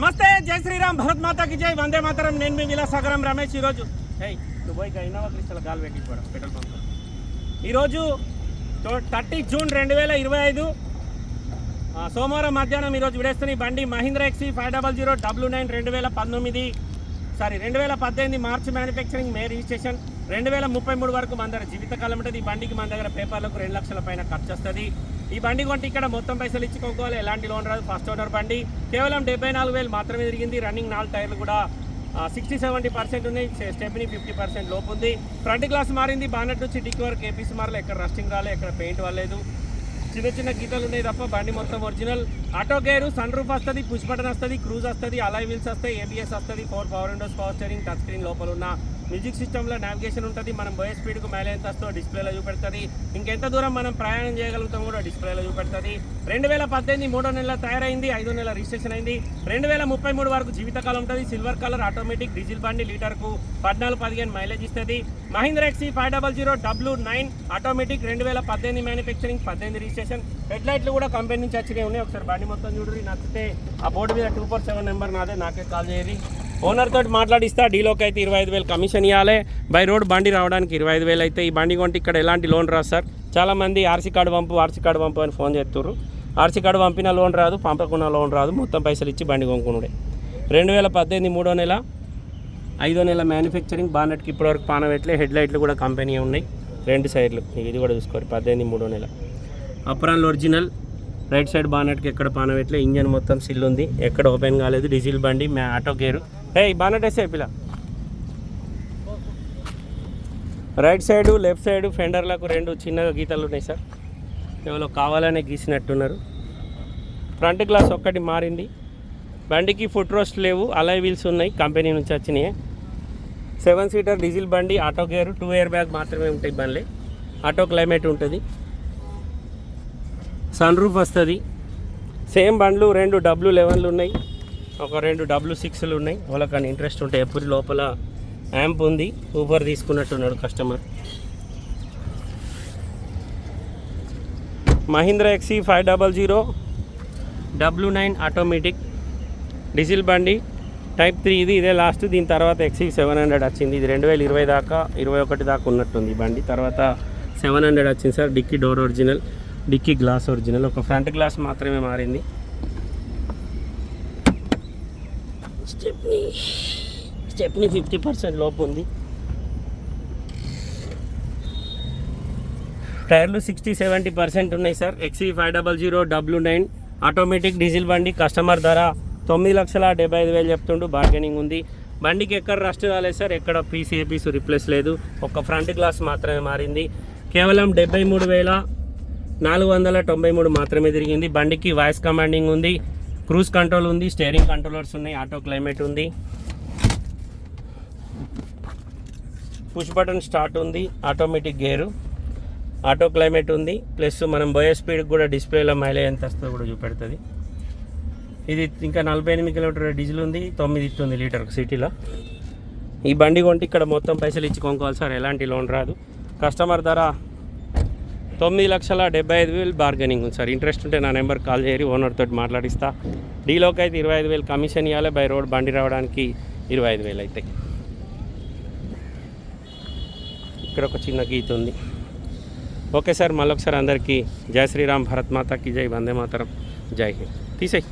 నమస్తే జై శ్రీరామ్ భరత్ మాతాకి జై వందే మాతరం. నేను మీ విలాసాగరం రమేష్ ఈరోజు. హే ఇక ఇన్నోవా క్రిస్టల్? గాలి పెట్టిపోవడం పెట్రోల్ పంప్ ఈరోజు థర్టీ జూన్ రెండు వేల ఇరవై ఐదు సోమవారం మధ్యాహ్నం ఈరోజు విడేస్తున్న బండి Mahindra XUV five double zero W nine రెండు వేల పంతొమ్మిది సారీ రెండు వేల పద్దెనిమిది మార్చి మ్యానుఫ్యాక్చరింగ్ మే రిజిస్ట్రేషన్ రెండు వేల ముప్పై మూడు వరకు మన దగ్గర జీవితకాలం ఉంటుంది. ఈ బండికి మన దగ్గర పేపర్లకు రెండు లక్షల పైన ఖర్చు వస్తుంది. ఈ బండి కొంటే ఇక్కడ మొత్తం పైసలు ఇచ్చుకోవాలి ఎలాంటి లోన్ రాదు. ఫస్ట్ ఓనర్ బండి. కేవలం డెబ్బై నాలుగు వేలు మాత్రమే తిరిగింది. రన్నింగ్ నాలుగు టైర్లు కూడా సిక్స్టీ సెవెంటీ పర్సెంట్ ఉన్నాయి. స్టెప్ని ఫిఫ్టీ పర్సెంట్ లోపు ఉంది. ఫ్రంట్ గ్లాస్ మారింది. బానెట్ నుంచి డిక్కి వరకు ఏపీసీ మారలేదు ఎక్కడ రస్టింగ్ రాలేదు ఎక్కడ పెయింట్ వాళ్ళలేదు చిన్న చిన్న గీతలు ఉన్నాయి తప్ప బండి మొత్తం original auto gear sun roof వస్తుంది పుష్ బటన్ వస్తుంది క్రూజ్ వస్తుంది అలాయ్ వీల్స్ వస్తాయి ఏబిఎస్ వస్తుంది four power windows power steering touch screen లోపల ఉన్న మ్యూజిక్ సిస్టంలో నావిగేషన్ ఉంటుంది మనం పోయే స్పీడ్కు మైలేజ్ ఎంత వస్తుందో డిస్ప్లేలో చూపెడుతుంది. ఇంకెంత దూరం మనం ప్రయాణం చేయగలుగుతాం కూడా డిస్ప్లేలో చూపెడుతుంది. రెండు వేల పద్దెనిమిది మూడో నెలల తయారైంది ఐదో నెల రిజిస్ట్రేషన్ అయింది. రెండు వేల ముప్పై మూడు వరకు జీవితకాలం ఉంటుంది సిల్వర్ కలర్ ఆటోమేటిక్ డీజిల్ బండి లీటర్కు పద్నాలుగు పదిహేను మైలేజ్ ఇస్తుంది. Mahindra XUV five double zero W nine automatic రెండు వేల పద్దెనిమిది మ్యానుఫ్యాక్చరింగ్ పద్దెనిమిది రిజిస్ట్రేషన్. హెడ్ లైట్లు కూడా కంపెనీ నుంచి వచ్చినాయి ఉన్నాయి. ఒకసారి బండి మొత్తం చూడరు నచ్చితే ఆ బోర్డు మీద టూ ఫోర్ సెవెన్ నెంబర్ నాదే నాకే కాల్ చేయాలి ఓనర్ తోటి మాట్లాడిస్తా డీలోకి అయితే ఇరవై ఐదు వేలు కమిషన్ ఇవ్వాలి బై రోడ్ బండి రావడానికి ఇరవై ఐదు వేలు అయితే ఈ బండి కొంటే ఇక్కడ ఎలాంటి లోన్ రాదు సార్. చాలామంది ఆర్సీ కార్డు పంపు ఆర్సీ కార్డు పంపు అని ఫోన్ చేస్తుర్రు. ఆర్సీ కార్డు పంపిన లోన్ రాదు పంపకున్న లోన్ రాదు. మొత్తం పైసలు ఇచ్చి బండి కొనుక్కునుడే. రెండు వేల పద్దెనిమిది మూడో నెల ఐదో నెల మ్యానుఫ్యాక్చరింగ్ బానెట్కి ఇప్పటివరకు పానవెట్లే హెడ్ లైట్లు కూడా కంపెనీ ఉన్నాయి. రెండు సైడ్లు ఇది కూడా చూసుకోరు పద్దెనిమిది మూడో నెల. అప్రాన్ ఒరిజినల్ రైట్ సైడ్ బానెట్కి ఎక్కడ పానవెట్లే ఇంజన్ మొత్తం సిల్ ఉంది. ఎక్కడ ఓపెన్ కాలేదు డీజిల్ బండి మ్యా ఆటో గేరు హే బానెట్ వేసే పిల్ల. రైట్ సైడు లెఫ్ట్ సైడు ఫెండర్లకు రెండు చిన్నగా గీతలు ఉన్నాయి సార్. ఎవరో కావాలనే గీసినట్టున్నారు. ఫ్రంట్ గ్లాస్ ఒక్కటి మారింది. బండికి ఫుట్ రోస్ట్ లేవు అలాయ్ వీల్స్ ఉన్నాయి కంపెనీ నుంచి వచ్చినాయి. సెవెన్ సీటర్ డీజిల్ బండి auto gear two air bag మాత్రమే ఉంటాయి బండ్లే. ఆటో క్లైమేట్ ఉంటుంది. సన్ రూఫ్ వస్తుంది. సేమ్ బండ్లు రెండు డబ్ల్యూ లెవెన్లు ఉన్నాయి. ఒక రెండు డబ్ల్యూ సిక్స్లు ఉన్నాయి. వాళ్ళకని ఇంట్రెస్ట్ ఉంటే ఎప్పుడు లోపల యాంప్ ఉంది. Uber తీసుకున్నట్టున్నాడు customer. Mahindra XUV five double zero W nine automatic diesel బండి టైప్ త్రీ ఇది ఇదే లాస్ట్. దీని తర్వాత ఎక్సీ సెవెన్ హండ్రెడ్ వచ్చింది. ఇది రెండు వేల ఇరవై దాకా ఇరవై ఒకటి దాకా ఉన్నట్టుంది బండి. తర్వాత సెవెన్ హండ్రెడ్ వచ్చింది sir. Dicky door original dicky glass original. ఒక ఫ్రంట్ గ్లాస్ మాత్రమే మారింది. స్టెప్నీ స్టెప్నీ ఫిఫ్టీ పర్సెంట్ లోపు ఉంది. టైర్లు సిక్స్టీ సెవెంటీ పర్సెంట్ ఉన్నాయి sir. XUV five double zero W nine automatic diesel బండి కస్టమర్ ధర తొమ్మిది లక్షల డెబ్బై ఐదు వేలు చెప్తుండు. బార్గెనింగ్ ఉంది. బండికి ఎక్కడ రస్ట్ రాలేదు సార్. ఎక్కడ పీసీఏపీస్ రిప్లేస్ లేదు. ఒక ఫ్రంట్ గ్లాస్ మాత్రమే మారింది. కేవలం డెబ్బై మూడు వేల నాలుగు వందల తొంభై మూడు మాత్రమే తిరిగింది. బండికి వాయిస్ కమాండింగ్ ఉంది. క్రూజ్ కంట్రోల్ ఉంది స్టీరింగ్ కంట్రోలర్స్ ఉన్నాయి ఆటో క్లైమేట్ ఉంది. పుష్ బటన్ స్టార్ట్ ఉంది ఆటోమేటిక్ గేరు. ఆటో క్లైమేట్ ఉంది ప్లస్ మనం బయో స్పీడ్ కూడా డిస్ప్లేలో మైలేజ్ ఎంత వస్తుందో కూడా చూపెడుతుంది. ఇది ఇంకా నలభై ఎనిమిది కిలోమీటర్ డీజిల్ ఉంది తొమ్మిది ఇస్తుంది లీటర్ సిటీలో. ఈ బండి కొంటే ఇక్కడ మొత్తం పైసలు ఇచ్చి కొనుక్కోవాలి సార్ ఎలాంటి లోన్ రాదు. కస్టమర్ ధర తొమ్మిది లక్షల డెబ్బై ఐదు వేలు బార్గెనింగ్ ఉంది సార్ ఇంట్రెస్ట్ ఉంటే నా నెంబర్ కాల్ చేయరు ఓనర్ తోటి మాట్లాడిస్తా. డీలోకి అయితే ఇరవై ఐదు వేలు కమిషన్ ఇవ్వాలి బై రోడ్ బండి రావడానికి ఇరవై ఐదు వేలు అవుతాయి ఇక్కడ ఒక చిన్న గీత ఉంది. ఓకే సార్ మళ్ళొకసారి అందరికీ జై శ్రీరామ్ భరత్ మాతాకి జై వందే మాతరం. జై హింద్. తీసేయి.